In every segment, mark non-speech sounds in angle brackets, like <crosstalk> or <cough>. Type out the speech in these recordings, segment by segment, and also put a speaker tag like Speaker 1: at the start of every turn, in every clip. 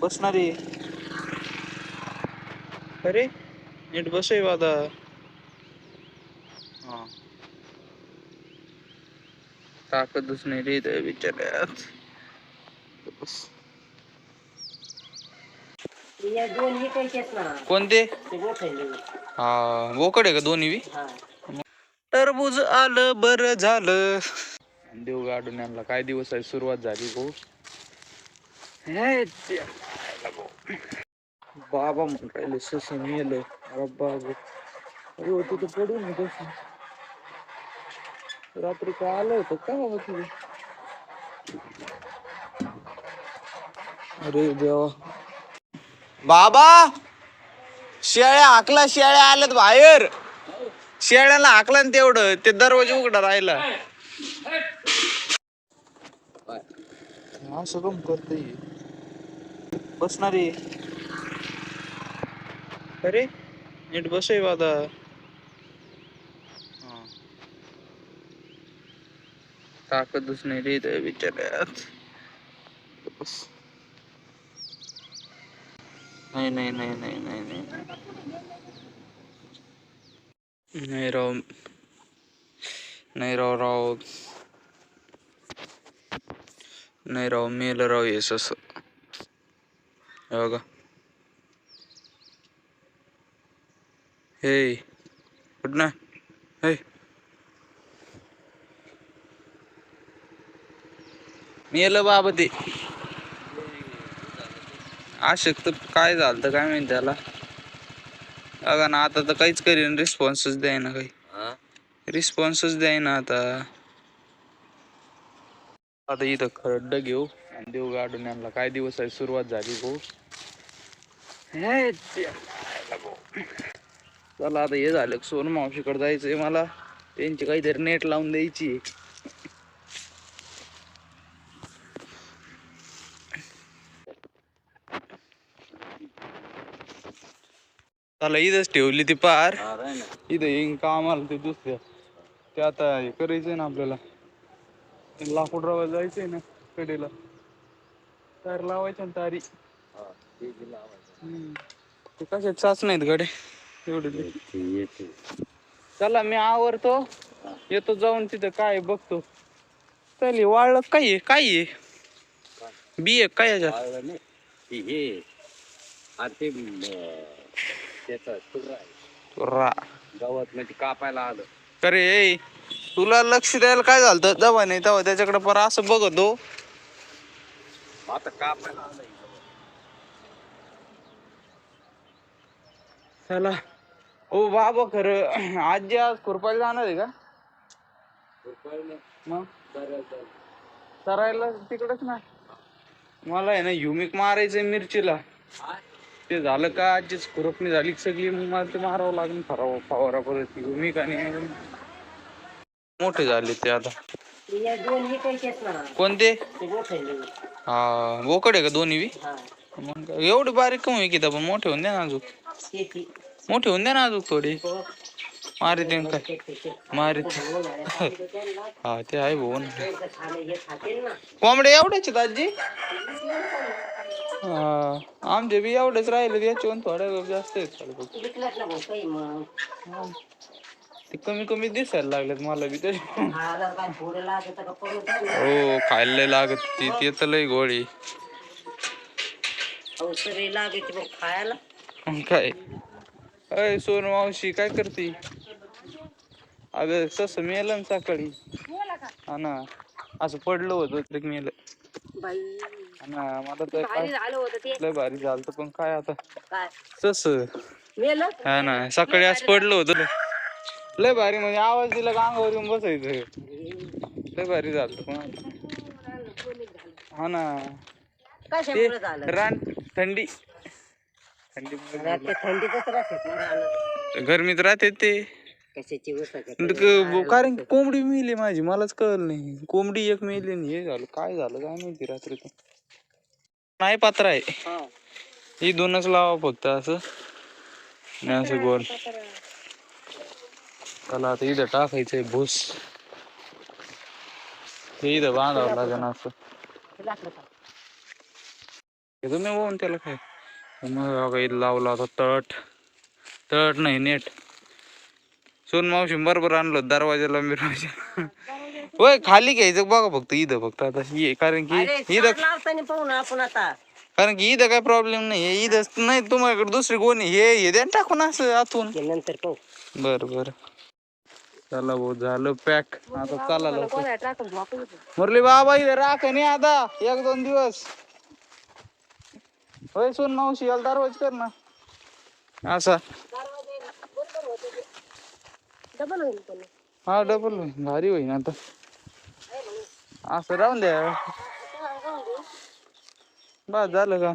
Speaker 1: बसणारी. अरे नीट बसय बादा हा. ताकदच नाही रे त्या बिचाऱ्यात. बस.
Speaker 2: या दोन विकायचेत ना.
Speaker 1: कोणते?
Speaker 2: ते मोठे
Speaker 1: हा बोकड आहे का दोन्ही बी?
Speaker 2: हा.
Speaker 1: टरबूज आलं बर झालं. देव गाडून आणला. काय दिवस आहे? सुरुवात झाली हे भाऊ. बाबा राहिले सस मेल. बाबा. अरे हो तिथं पडून तसं. रात्री काय आलं होतं? काय बाबा तुझे अरे देवा. बाबा! शेळ्या हाकला शेळ्या आल्यात बाहेर. शेळ्याला हाकला ना तेवढं. ते दरवाजा उघडा राहिला. असं कम करते बसणारी. अरे नीट बसय बादा ताकदच नाही रे त्या बिचाऱ्यात. बस. नाही नाही नाही नाही नाही नाही नाही. राव. नाही राव राव. नाही राव मेल राव येस असं हे बघा. हे. कुठ ना. हे. मेलं बाबा ते. अशक्त काय झालं तर काय माहिती त्याला? बघा ना आता तर काहीच करीन रिस्पॉन्सच द्याय ना काही. रिस्पॉन्सच द्याय ना आता. आता इथं खड्ड घेऊ. आणि देऊ गाडून आणला काय दिवस आहे? सुरुवात झाली भाऊ. हे. चला आता हे झालं. सोन मावशीकडे जायचंय मला. त्यांची काहीतरी नेट लावून द्यायची चला इथंच ठेवली ती पार. इथं येईन कामाला ते दुसऱ्या. ते आता हे करायचंय ना आपल्याला. लाकूड रवायला जायचंय ना कडेला. तार लावायच्या ना तारी. हम्म. ते कशात चाच नाहीत गडे एवढे चला मी आवरतो. येतो जाऊन तिथं काय आहे बघतो. चल वाळलं काय आहे? काय आहे? बी आहे काय याच्यात?
Speaker 3: हे ते त्याचा
Speaker 1: रा
Speaker 3: गावात म्हणजे कापायला आलं.
Speaker 1: अरे ए तुला लक्ष द्यायला काय झालं जवा नाही तेव्हा त्याच्याकडे पर असं बघतो.
Speaker 3: आता कापायला
Speaker 1: चला. ओ बाबा खरं. आजी आज खुरपायला जाणार आहे का? मग? सरायला तिकडच ना. मला आहे ना युमिक मारायचंय मिरचीला. ते झालं का आजीच खुरपणी झाली सगळी. मग मला ते मारावं लागेल फरावं फवारा परत युमिक आणि मोठे झाले ते आता. कोणते? हा बोकड आहे का दोन्ही बी?
Speaker 2: हा.
Speaker 1: मग एवढे बारीक कमी की पण मोठे होऊन द्या ना अजून. मोठे होऊन द्या ना अजून थोडी.
Speaker 2: हो.
Speaker 1: मारी ते काय? मारी हा ते आहे भाऊ कोंबडे एवढेच आजी? हा आमचे बी एवढेच राहिले याच्यावर थोड्या जास्त आहेत. ते कमी कमी दिसायला लागलेत मला बी तसे
Speaker 2: हा.
Speaker 1: हो खायला लागत ती ते तर लय गोळी
Speaker 2: खायला.
Speaker 1: काय? अय सोन मावशी काय करते? अगं सस मेलं ना सकाळी हा ना असं पडलं होतं मेलं.
Speaker 2: बाई.
Speaker 1: हा ना मला तर काय
Speaker 2: झालं होतं ते.
Speaker 1: लय भारी झालं पण काय आता?
Speaker 2: काय?
Speaker 1: सस.
Speaker 2: मेलं?
Speaker 1: हा ना सकाळी आज पडलं होतं. लय भारी म्हणजे आवाज दिला का अंगावर येऊन बसायचं. लय भारी झालं. पण आता. हा ना. ते रान थंडी. थंडी. गरमीत राहते ते. कारण कोंबडी मिली माझी मलाच कळलं नाही. कोंबडी एक मिली आणि हे झालं. काय झालं? काय माहिती रात्री नाही पात्र आहे.
Speaker 2: हा.
Speaker 1: ही दोनच लावा फक्त असं. असं गोल त्याला आता इथं टाकायचंय भूस हे इथं बांधावं लागेल असं
Speaker 2: लागलं का?
Speaker 1: हे तुम्ही बघून त्याला काय मग बघा इथं लावला होता तट तट नाही नेट सोन मावशी बरोबर आणलं दरवाजाला मिरवायच्या होय खाली घ्यायचं बघा फक्त इथं फक्त आता हे कारण की इथं
Speaker 2: आपण आता
Speaker 1: कारण की इथं काय प्रॉब्लेम नाही हे इथं नाही तुम्हाला दुसरी कोणी हे हे द्या टाकून असं आतून
Speaker 2: नंतर पाहू
Speaker 1: बर बर चला भाऊ झालं पॅक. आता चला लवकर. मुरली बाबा इथे राख नाही आता. एक दोन दिवस. होय सोन मावशी याला दरवाज कर ना. असा.
Speaker 2: डबल होईल
Speaker 1: हा डबल भारी होईन आता. असं राहून द्या. बस झालं का?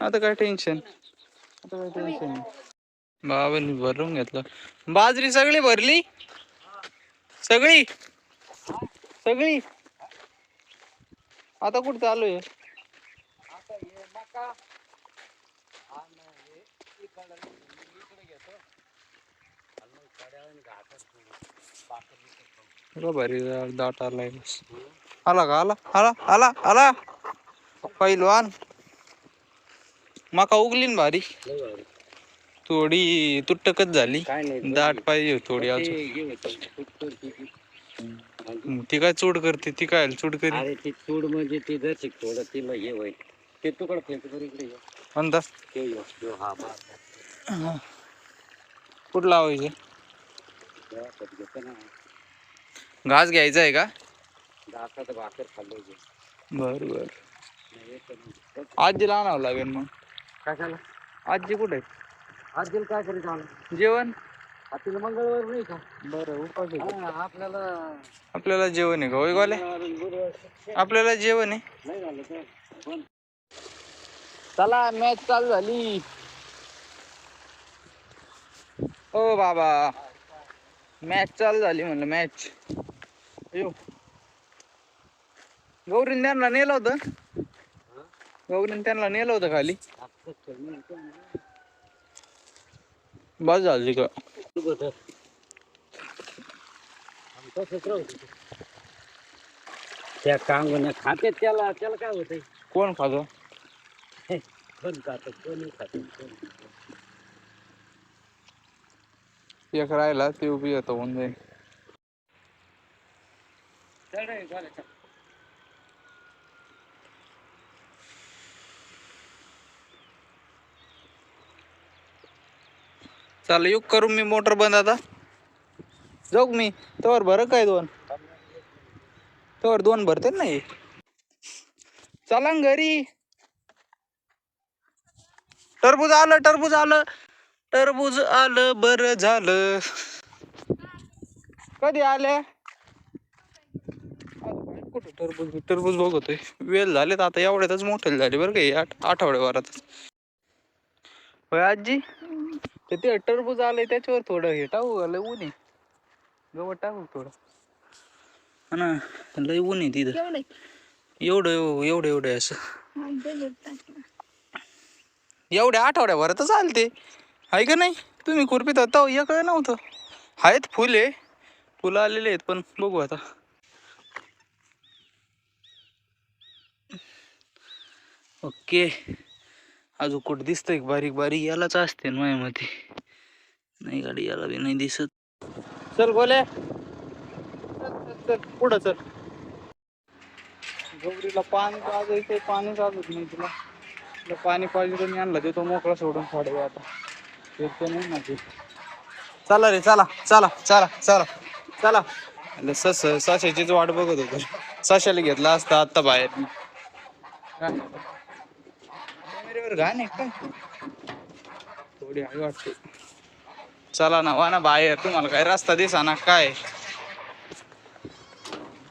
Speaker 1: आता काय टेन्शन आता काय टेन्शन नाही बाबांनी भरून घेतलं. बाजरी सगळी भरली? सगळी. सगळी. आता कुठं चालू आहे? बघा भारी दाट आलाय बस. आला का? आला आला आला आला. पहिलवान मका उगली ना भारी. थोडी तुटकच झाली.
Speaker 3: काय नाही
Speaker 1: दाट पाहिजे थोडी अजून
Speaker 3: ते हे होतं, फुटफुट ती-
Speaker 1: हम्म, ती काय चूड करते ती काय चूड करी
Speaker 3: अरे ती चूड म्हणजे ती जर थोडं तिला हे होईल. ते तुकडं फेक बरं इकडे ये.
Speaker 1: म्हणता
Speaker 3: ते ये, त्यो हा बा.
Speaker 1: कुठं लावायचे?
Speaker 3: घेतो ना.
Speaker 1: घास घ्यायचा आहे का?
Speaker 3: दाखत भाकर खाल्लो.
Speaker 1: बर बर.
Speaker 3: नाही येतं ना.
Speaker 1: आजीला आणावं लागेल मग.
Speaker 3: कशाला?
Speaker 1: आजी कुठे
Speaker 3: आज दिल काय करीत आलं
Speaker 1: जेवण?
Speaker 3: तिला मंगळवार नाही का?
Speaker 1: बरं उपास
Speaker 3: हा, आपल्याला
Speaker 1: आपल्याला जेवण आहे का? होय गोले आपल्याला जेवण आहे.
Speaker 3: नाही झालं तर पण
Speaker 1: चला मॅच चालू झाली. ओ बाबा. मॅच चालू झाली म्हणलं मॅच अयो. गौरीन त्यांना नेलं होतं. गौरीन त्यांना नेलं होतं खाली
Speaker 3: आता खेळणं होतं ना.
Speaker 1: बस झाली का.
Speaker 3: त्या कांगण्या खाते त्याला त्याला काय होतंय?
Speaker 1: कोण खातो?
Speaker 3: कोण खात कोणी खात
Speaker 1: एक राहिला ते उभी येतो होऊन जाईल चाल युग मी मोटर बंद आता. जाऊ मी? तोवर भर काय दोन? तोवर दोन भरते ना हे. चला घरी. टरबूज आलं टरबूज आलं. टरबूज आलं बर झालं. कधी आले? कुठं टरबूज? टरबूज बघतोय. वेळ झाले तर आता एवढ्यातच मोठे झाले बरं का हे आठ आठवड्याभरातच. होय आजी? तर ते टरबूज आलंय त्याच्यावर थोडं हे टाकू? लय ऊन आहे. गवत टाकू थोडं? हा ना लय ऊन आहे तिथं. एवढं एवढं एवढं असं. एवढ्या आठवड्याभरातच आले ते. आहे का नाही? तुम्ही खुरपीत होता एक नव्हतं. आहेत फुले. फुलं आलेले आहेत पण बघू आता. ओके. अजून कुठं दिसतंय बारीक बारीक? यालाच असते ना माझ्यामध्ये. नाही गाडी याला बी नाही दिसत. चल गोले चल, चल, चल, पुढं चल. गौरीला पाणी पाजायचंय पाणी पाजत नाही तुला. तुला पाणी पाहिजे मी आणला देतो मोकळा सोडून फाडवे आता. येतो नाही ना ते चला रे चला चला चला चला. चला. सस सशाचीच वाट बघत होतो. सशाला घेतला असता आत्ता बाहेर. मी घाण आहे काय थोडी आई वाटते. चला ना वा ना बाहेर तुम्हाला काय रस्ता दिसा ना काय?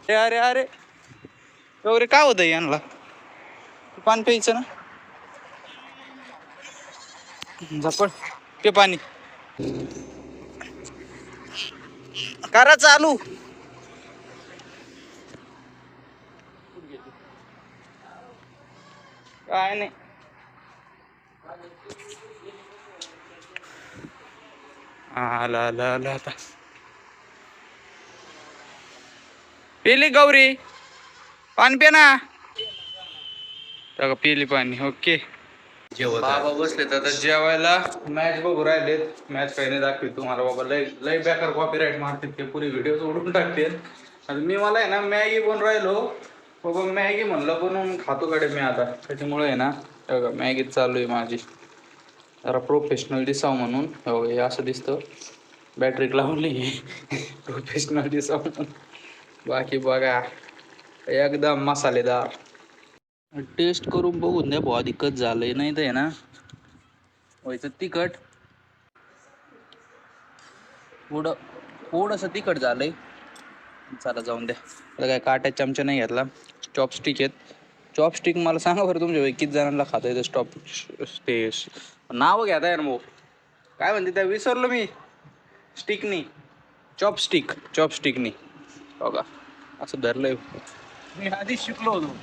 Speaker 1: अरे अरे अरे. काय होतं यांना? पाणी प्यायचं ना? झपड पे पाणी. करा चालू. काय नाही. आला आला आला आता. पेली गौरी पाणी पे ना. पिली पाणी ओके. बाबा बसले आता जेवायला. मॅच बघू राहिलेत. मॅच काही नाही दाखवी तुम्हाला बाबा. लय लय बेकार कॉपीराईट मारतील ते पुरे व्हिडिओ सोडून टाकतील. आणि मी मला आहे ना मॅगी बनवून राहिलो. बाबा मॅगी म्हणलं बनवून खातो कडे मी आता. त्याच्यामुळे आहे ना मॅगी चालू आहे माझी. जरा प्रोफेशनल दिसावं म्हणून. हो हे असं दिसतं. बॅटरी लावली प्रोफेशनल दिसावं म्हणून. बाकी बघा एकदम मसालेदार. टेस्ट करून बघून द्या बुवा दिक्कत झालंय नाही तर आहे ना. व्हायचं तिखट. थोडं थोडंसं तिखट झालंय. चला जाऊन द्या काय काट्या चमचा नाही घेतला. चॉपस्टिक आहेत. चॉपस्टिक मला सांगा बरं तुमच्या किती जणांना खाता येतं स्टॉप ते नावं घ्या ना भाऊ काय म्हणते त्या विसरलो मी. स्टिकनी चॉपस्टिक चॉपस्टिकनी हो का असं धरलंय. मी आधीच शिकलो होतो.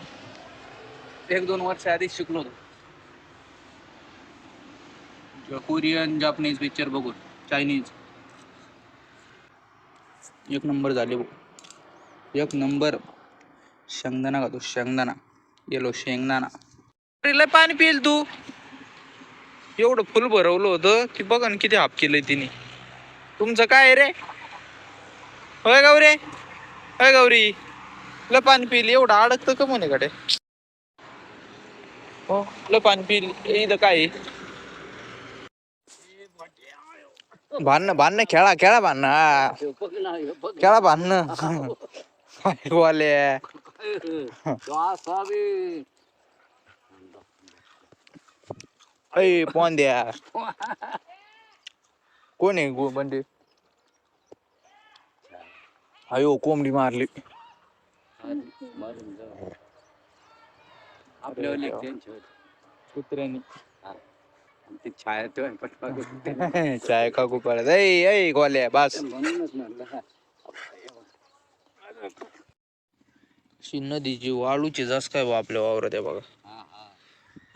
Speaker 1: एक दोन वर्ष आधीच शिकलो होतो. कोरियन जापनीज पिक्चर बघून. चायनीज एक नंबर झाले भाऊ एक नंबर शेंगदाणा खातो. शेंगदाणा. गेलो शेंगदाणा. अरे लय पाणी पिल तू. एवढं फुल भरवलं होतं की बघा ना किती हाप केलंय तिने. तुमचं काय रे? होय गौरे? होय गौरी? ल पाणी पिल एवढं अडकतं का म्हणे कडे हो ल पाणी पिल इथं काय भांडणं भांडणं खेळा खेळा भांडणं. खेळा भांडणं. <laughs> काय वाले
Speaker 3: तो असा बी.
Speaker 1: अय पोन द्या कोण आहे गो म्हणजे अयो कोंबडी मारली.
Speaker 3: आपल्यावर लेख.
Speaker 1: कुत्र्यानी
Speaker 3: ते छाया तो आहे.
Speaker 1: चाय का कुपाळ्यात ऐ ऐ गोल्या बस
Speaker 3: म्हणूनच म्हणलं हा.
Speaker 1: शी नदीची वाळूची जास काय बा आपल्या वावरात आहे बघा.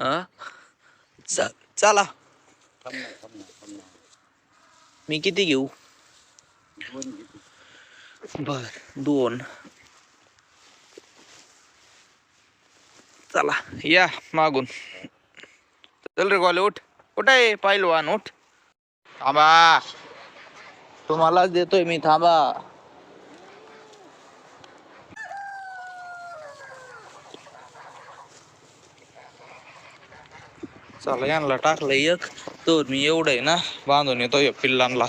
Speaker 3: हा,
Speaker 1: चा- चला. मी किती घेऊ? बर दोन. चला या मागून. चल रे गोले उठ. उठ आहे पाहिलवान? उठ. थांबा. तुम्हालाच देतोय मी थांबा. चला यांना टाकलं एक. तर मी एवढं आहे ना बांधून येतो या पिल्लांना.